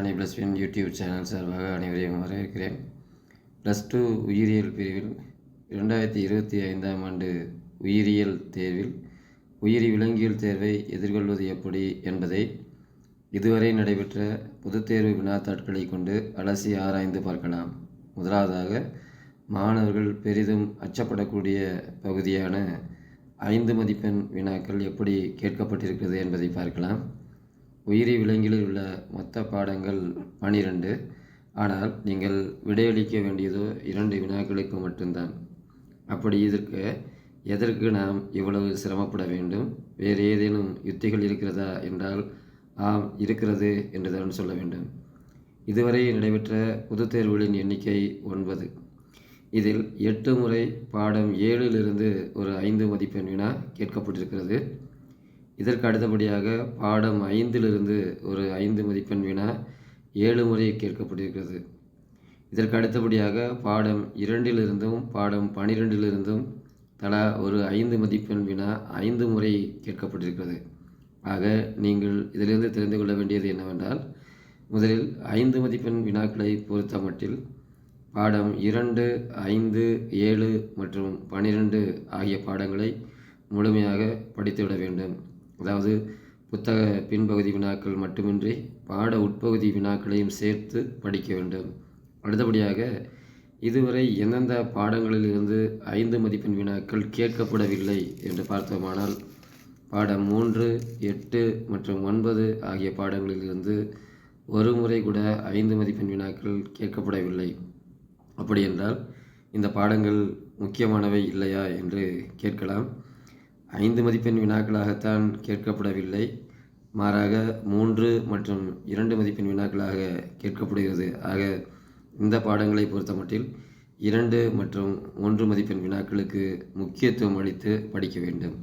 அனை plus one YouTube channel சார்பாக அனைவரையும் வரவேற்கிறேன். ப்ளஸ் டூ உயிரியல் பிரிவில் இரண்டாயிரத்தி இருபத்தி ஐந்தாம் ஆண்டு உயிரியல் தேர்வில் உயிரி விலங்கியல் தேர்வை எதிர்கொள்வது எப்படி என்பதை இதுவரை நடைபெற்ற பொதுத் தேர்வு வினாத்தாட்களை கொண்டு அலசி ஆராய்ந்து பார்க்கலாம். முதலாவதாக மாணவர்கள் பெரிதும் அச்சப்படக்கூடிய பகுதியான ஐந்து மதிப்பெண் வினாக்கள் எப்படி கேட்கப்பட்டிருக்கிறது என்பதை பார்க்கலாம். உயிரி விலங்கிலில் உள்ள மொத்த பாடங்கள் பனிரெண்டு. ஆனால் நீங்கள் விடையளிக்க வேண்டியதோ இரண்டு வினாக்களுக்கு மட்டும்தான். அப்படி இதற்கு எதற்கு நாம் இவ்வளவு சிரமப்பட வேண்டும்? வேறு ஏதேனும் யுத்திகள் இருக்கிறதா என்றால் ஆம் இருக்கிறது என்றுதான் சொல்ல வேண்டும். இதுவரை நடைபெற்ற பொது தேர்வுகளின் எண்ணிக்கை ஒன்பது. இதில் எட்டு முறை பாடம் ஏழிலிருந்து ஒரு ஐந்து மதிப்பெண் வினா கேட்கப்பட்டிருக்கிறது. இதற்கு அடுத்தபடியாக பாடம் ஐந்திலிருந்து ஒரு ஐந்து மதிப்பெண் வினா ஏழு முறை கேட்கப்பட்டிருக்கிறது. இதற்கு அடுத்தபடியாக பாடம் இரண்டிலிருந்தும் பாடம் பனிரெண்டிலிருந்தும் தலா ஒரு ஐந்து மதிப்பெண் வினா ஐந்து முறை கேட்கப்பட்டிருக்கிறது. ஆக நீங்கள் இதிலிருந்து தெரிந்து கொள்ள வேண்டியது என்னவென்றால் முதலில் ஐந்து மதிப்பெண் வினாக்களை பொறுத்த மட்டில் பாடம் இரண்டு ஐந்து ஏழு மற்றும் பனிரெண்டு ஆகிய பாடங்களை முழுமையாக படித்துவிட வேண்டும். அதாவது புத்தக பின்பகுதி வினாக்கள் மட்டுமின்றி பாட உட்பகுதி வினாக்களையும் சேர்த்து படிக்க வேண்டும். அடுத்தபடியாக இதுவரை எந்தெந்த பாடங்களிலிருந்து ஐந்து மதிப்பெண் வினாக்கள் கேட்கப்படவில்லை என்று பார்த்தோமானால் பாடம் மூன்று எட்டு மற்றும் ஒன்பது ஆகிய பாடங்களிலிருந்து ஒரு முறை கூட ஐந்து மதிப்பெண் வினாக்கள் கேட்கப்படவில்லை. அப்படி என்றால் இந்த பாடங்கள் முக்கியமானவை இல்லையா என்று கேட்கலாம். ஐந்து மதிப்பெண் வினாக்களாகத்தான் கேட்கப்படவில்லை. மாறாக மூன்று மற்றும் இரண்டு மதிப்பெண் வினாக்களாக கேட்கப்படுகிறது. ஆக இந்த பாடங்களை பொறுத்தமட்டில் இரண்டு மற்றும் ஒன்று மதிப்பெண் வினாக்களுக்கு முக்கியத்துவம் அளித்து படிக்க வேண்டும்.